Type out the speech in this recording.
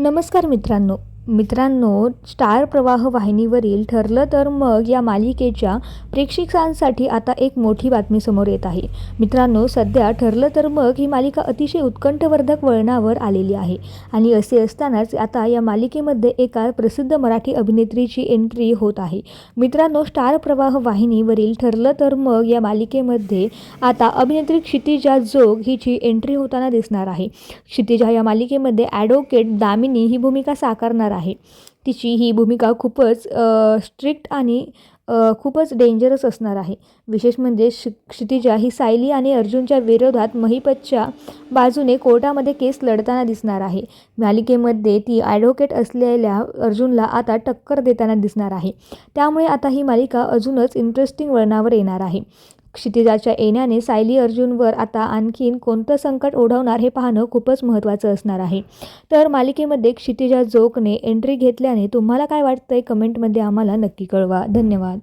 नमस्कार मित्रांनो. मित्रांनो स्टार प्रवाह वाहिनीवरील ठरलं तर मग या मालिकेच्या प्रेक्षकांसाठी आता एक मोठी बातमी समोर येत आहे. मित्रांनो सध्या ठरलं तर मग ही मालिका अतिशय उत्कंठवर्धक वळणावर आलेली आहे. आणि असे असतानाच आता या मालिकेमध्ये एका प्रसिद्ध मराठी अभिनेत्रीची एंट्री होत आहे. मित्रांनो स्टार प्रवाह वाहिनीवरील ठरलं तर मग या मालिकेमध्ये आता अभिनेत्री क्षितिजा जोग हिची एंट्री होताना दिसणार आहे. क्षितिजा या मालिकेमध्ये ॲडव्होकेट दामिनी ही भूमिका साकारणार आहे. तिची ही भूमिका खूपच स्ट्रिक्ट आणि खूपच डेंजरस असणार आहे. विशेष म्हणजे शि क्षितिजा ही सायली आणि अर्जुनच्या विरोधात महिपतच्या बाजूने कोर्टामध्ये केस लढताना दिसणार आहे. मालिकेमध्ये ती ॲडव्होकेट असलेल्या अर्जुनला आता टक्कर देताना दिसणार आहे. त्यामुळे आता ही मालिका अजूनच इंटरेस्टिंग वळणावर येणार आहे. क्षितिजाच्या येण्याने सायली अर्जुनवर आता आणखीन कोणतं संकट ओढवणार हे पाहणं खूपच महत्त्वाचं असणार आहे. तर मालिकेमध्ये क्षितिजा जोगने एंट्री घेतल्याने तुम्हाला काय वाटतंय? कमेंटमध्ये आम्हाला नक्की कळवा. धन्यवाद.